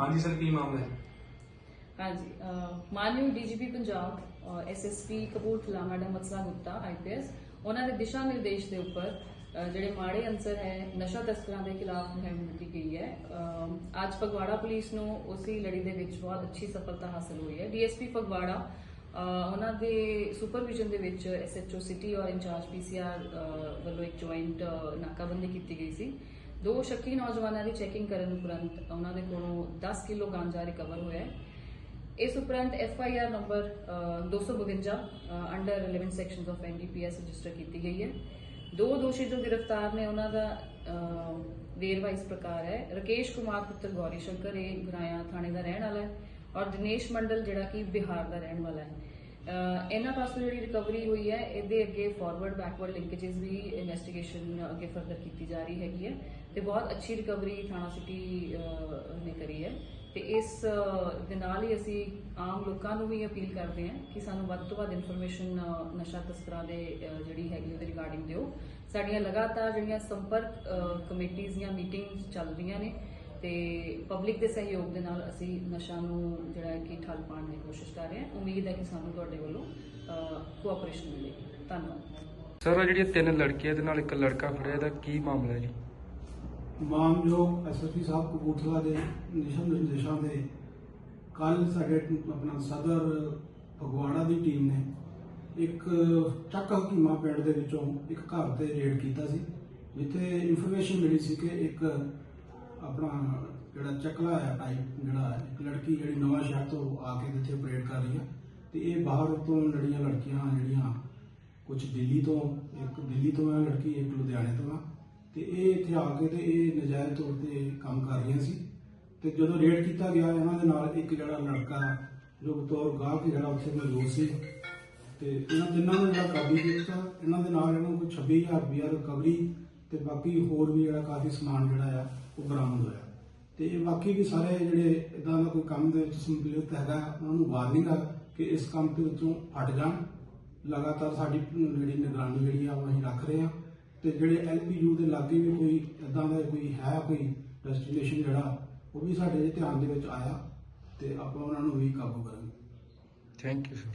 ਹਾਂਜੀ ਸਰ, ਕੀ ਮਾਮਲਾ ਹੈ? ਹਾਂਜੀ ਮਾਨਯੋਗ DGP Punjab SSP Kapurthala madam Matsa Gupta IPS ਉਹਨਾਂ ਦੇ ਦਿਸ਼ਾ ਨਿਰਦੇਸ਼ ਦੇ ਉੱਪਰ ਜਿਹੜੇ ਮਾੜੇ ਅੰਸਰ ਹੈ, ਨਸ਼ਾ ਤਸਕਰਾਂ ਦੇ ਖਿਲਾਫ ਮੁਹਿੰਮ ਦਿੱਤੀ ਗਈ ਹੈ। ਅੱਜ ਫਗਵਾੜਾ ਪੁਲਿਸ ਨੂੰ ਉਸੇ ਲੜੀ ਦੇ ਵਿੱਚ ਬਹੁਤ ਅੱਛੀ ਸਫਲਤਾ ਹਾਸਲ ਹੋਈ ਹੈ। ਡੀਐਸਪੀ ਫਗਵਾੜਾ ਅਹ ਉਹਨਾਂ ਦੇ ਸੁਪਰਵਿਜ਼ਨ ਦੇ ਵਿੱਚ ਐਸਐਚਓ ਸਿਟੀ ਔਰ ਇੰਚਾਰਜ ਪੀਸੀਆਰ ਵੱਲੋਂ ਇੱਕ ਜੁਆਇੰਟ ਨਾਕਾਬੰਦੀ ਕੀਤੀ ਗਈ ਸੀ। ਦੋ ਸ਼ੱਕੀ ਨੌਜਵਾਨਾਂ ਦੀ ਚੈਕਿੰਗ ਕਰਨ ਉਪਰੰਤ ਉਹਨਾਂ ਦੇ ਕੋਲੋਂ 10 ਕਿਲੋ ਗਾਂਜਾ ਰਿਕਵਰ ਹੋਇਆ ਹੈ। ਇਸ ਉਪਰੰਤ ਐਫ ਆਈ ਆਰ ਨੰਬਰ ਅ, 252 under 11 sections of NDPS register ਕੀਤੀ ਗਈ ਹੈ। ਦੋ ਦੋਸ਼ੀ ਜੋ ਗ੍ਰਿਫਤਾਰ ਨੇ ਉਹਨਾਂ ਦਾ ਵੇਰਵਾ ਇਸ ਪ੍ਰਕਾਰ ਹੈ। ਰਕੇਸ਼ ਕੁਮਾਰ ਪੁੱਤਰ ਗੌਰੀ ਸ਼ੰਕਰ ਇਹ ਗੁਰਾਇਆ ਥਾਣੇ ਦਾ ਰਹਿਣ ਵਾਲਾ ਹੈ ਔਰ ਦਿਨੇਸ਼ ਮੰਡਲ ਜਿਹੜਾ ਕਿ ਬਿਹਾਰ ਦਾ ਰਹਿਣ ਵਾਲਾ ਹੈ। ਇਹਨਾਂ ਪਾਸੋਂ ਜਿਹੜੀ ਰਿਕਵਰੀ ਹੋਈ ਹੈ, ਇਹਦੇ ਅੱਗੇ ਫਾਰਵਰਡ ਬੈਕਵਰਡ ਲਿੰਕੇजेस ਵੀ ਇਨਵੈਸਟੀਗੇਸ਼ਨ ਅੱਗੇ ਫਰਦਰ ਕੀਤੀ ਜਾ ਰਹੀ ਹੈਗੀ ਹੈ ਤੇ ਬਹੁਤ ਅੱਛੀ ਰਿਕਵਰੀ ਥਾਣਾ ਸਿਟੀ ਨੇ ਕਰੀ ਹੈ ਤੇ ਇਸ ਦੇ ਨਾਲ ਹੀ ਅਸੀਂ ਆਮ ਲੋਕਾਂ ਨੂੰ ਵੀ ਅਪੀਲ ਕਰਦੇ ਹਾਂ ਕਿ ਸਾਨੂੰ ਵੱਧ ਤੋਂ ਵੱਧ ਇਨਫੋਰਮੇਸ਼ਨ ਨਸ਼ਾ ਤਸਕਰਾਂ ਦੇ ਜਿਹੜੀ ਹੈਗੀ ਉਹਦੇ ਰਿਗਾਰਡਿੰਗ ਦਿਓ। ਸਾਡੀਆਂ ਲਗਾਤਾਰ ਜਿਹੜੀਆਂ ਸੰਪਰਕ ਕਮੇਟੀਆਂ ਜਾਂ ਮੀਟਿੰਗਸ ਚੱਲ ਰਹੀਆਂ ਨੇ ਤੇ ਪਬਲਿਕ ਦੇ ਸਹਿਯੋਗ ਦੇ ਨਾਲ ਅਸੀਂ ਨਸ਼ਾ ਨੂੰ ਜਿਹੜਾ ਹੈ ਕਿ ਠੱਲ ਪਾਉਣ ਦੀ ਕੋਸ਼ਿਸ਼ ਕਰ ਰਹੇ ਹਾਂ। ਉਮੀਦ ਹੈ ਕਿ ਸਾਨੂੰ ਤੁਹਾਡੇ ਵੱਲੋਂ ਕੋਆਪਰੇਸ਼ਨ ਮਿਲੇਗੀ ਧੰਨਵਾਦ। ਸਰ ਉਹ ਜਿਹੜੀਆਂ ਤਿੰਨ ਲੜਕੀਆਂ ਦੇ ਨਾਲ ਇੱਕ ਲੜਕਾ ਫੜਿਆ ਇਹਦਾ ਕੀ ਮਾਮਲਾ ਹੈ ਜੀ? ਮਾਨਯੋਗ ਐਸਐਸਪੀ ਸਾਹਿਬ ਕਪੂਰਥਲਾ ਦੇ ਨਿਸ਼ਨ ਨਿਰਦੇਸ਼ਾਂ ਦੇ। ਕੱਲ ਸਾਡੇ ਆਪਣਾ ਸਦਰ ਫਗਵਾੜਾ ਦੀ ਟੀਮ ਨੇ ਇੱਕ ਚੱਕ ਹਕੀਮਾ ਪਿੰਡ ਦੇ ਵਿੱਚੋਂ ਇੱਕ ਘਰ ਤੇ ਰੇਡ ਕੀਤਾ ਸੀ ਜਿੱਥੇ ਇਨਫੋਰਮੇਸ਼ਨ ਮਿਲੀ ਸੀ ਕਿ ਇੱਕ ਆਪਣਾ ਜਿਹੜਾ ਚੱਕਲਾ ਹੈ ਟਾਈਪ ਜਿਹੜਾ ਹੈ, ਇੱਕ ਲੜਕੀ ਜਿਹੜੀ ਨਵਾਂ ਸ਼ਹਿਰ ਤੋਂ ਆ ਕੇ ਇੱਥੇ ਆਪਰੇਟ ਕਰ ਰਹੀ ਹੈ ਤੇ ਇਹ ਬਾਹਰ ਤੋਂ ਲੜੀਆਂ ਲੜਕੀਆਂ ਜਿਹੜੀਆਂ ਕੁਝ ਦਿੱਲੀ ਤੋਂ ਇੱਕ ਦਿੱਲੀ ਤੋਂ ਹੈ ਲੜਕੀ ਇੱਕ ਲੁਧਿਆਣੇ ਤੋਂ ਆ। ਤੇ ਇਹ ਇੱਥੇ ਆ ਕੇ ਤੇ ਇਹ ਨਜਾਇਜ਼ ਤੌਰ ਤੇ ਕੰਮ ਕਰ ਰਹੀਆਂ ਸੀ। ਤੇ ਜਦੋਂ ਰੇਡ ਕੀਤਾ ਗਿਆ ਇਹਨਾਂ ਦੇ ਨਾਲ ਇੱਕ ਜਿਹੜਾ ਲੜਕਾ ਜੋ ਬਤੌਰ ਗਾਹਕ ਜਿਹੜਾ ਉੱਥੇ ਮੌਜੂਦ ਸੀ। ਤੇ ਇਹਨਾਂ ਤਿੰਨਾਂ ਨੂੰ ਜਿਹੜਾ ਕਾਬੂ ਕੀਤਾ ਇਹਨਾਂ ਦੇ ਨਾਲ ਇਹਨਾਂ ਨੂੰ ਕੋਈ 26000 ਰੁਪਇਆ ਰਿਕਵਰੀ ਤੇ ਬਾਕੀ ਹੋਰ ਵੀ ਜਿਹੜਾ ਕਾਫੀ ਸਮਾਨ ਜਿਹੜਾ ਆ, ਉਹ ਬਰਾਮਦ ਹੋਇਆ। ਤੇ ਇਹ ਬਾਕੀ ਵੀ ਸਾਰੇ ਜਿਹੜੇ ਇਦਾਂ ਦਾ ਕੋਈ ਕੰਮ ਦੇ ਵਿੱਚ ਸੰਪਲਿਤ ਹੈਗਾ, ਉਹਨਾਂ ਨੂੰ ਵਾਰਨਿੰਗ ਆ ਕਿ ਇਸ ਕੰਮ ਦੇ ਵਿੱਚੋਂ ਹਟ ਜਾਣ। ਲਗਾਤਾਰ ਸਾਡੀ ਜਿਹੜੀ ਨਿਗਰਾਨੀ ਜਿਹੜੀ ਆ, ਉਹ ਅਸੀਂ ਰੱਖ ਰਹੇ ਹਾਂ। ਤੇ ਜਿਹੜੇ ਐਲਪੀਯੂ ਦੇ ਲਾਗੇ ਵੀ ਕੋਈ ਇਦਾਂ ਦਾ ਕੋਈ ਹੈ, ਕੋਈ ਡੈਸਟੀਨੇਸ਼ਨ ਜਿਹੜਾ, ਉਹ ਵੀ ਸਾਡੇ ਧਿਆਨ ਦੇ ਵਿੱਚ ਆਇਆ ਤੇ ਆਪਾਂ ਉਹਨਾਂ ਨੂੰ ਵੀ ਕਾਬੂ ਕਰਾਂਗੇ। Thank you sir